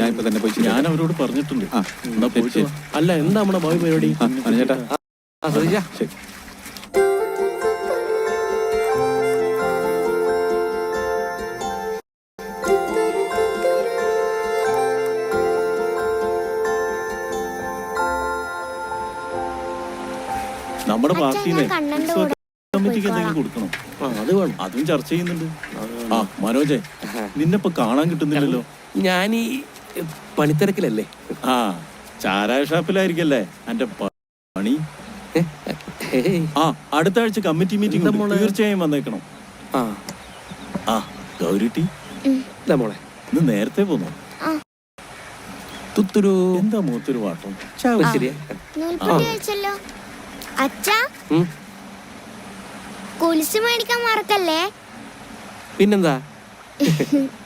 ഞാൻ ഇപ്പൊ തന്നെ പോയി ഞാൻ അവരോട് പറഞ്ഞിട്ടുണ്ട്. ആ, എന്നാ ശരി, പോയിട്ട് വാ. അല്ല എന്താ നമ്മുടെ ഭാവി പരിപാടി? ആ, അനുജേട്ടാ ആ ശ്രദ്ധിച്ചാ ശരി. നമ്മുടെ അച്ഛാ, പാർട്ടിനെ ഞാൻ കണ്ണന്റെ കൂടെ കമ്മിറ്റിക്ക് എന്തെങ്കിലും കൊടുക്കണം? ആ അത് വേണം. അതും ചർച്ച ചെയ്യുന്നുണ്ട്. ആ മനോജെ നിന്നെ ഇപ്പൊ കാണാൻ കിട്ടുന്നില്ലല്ലോ. ഞാൻ ഈ പണിത്തിരക്കിലല്ലേ? ആ ചാരായ ഷാപ്പിലായിരിക്കല്ലേ എന്റെ പണി? ആ അടുത്ത ആഴ്ച കമ്മിറ്റി മീറ്റിംഗ് തീർച്ചയായും വന്നേക്കണം. ആ. ആ ഗൗരിട്ടി മോളെ? ഇന്ന് നേരത്തെ പോന്നു. തുത്തുരു. എന്താ മൂത്തൊരു വാട്ടം? ശരിയാ. അച്ഛാ. കുലിസ് മേടിക്കാൻ മറക്കല്ലേ? പിന്നെന്താ?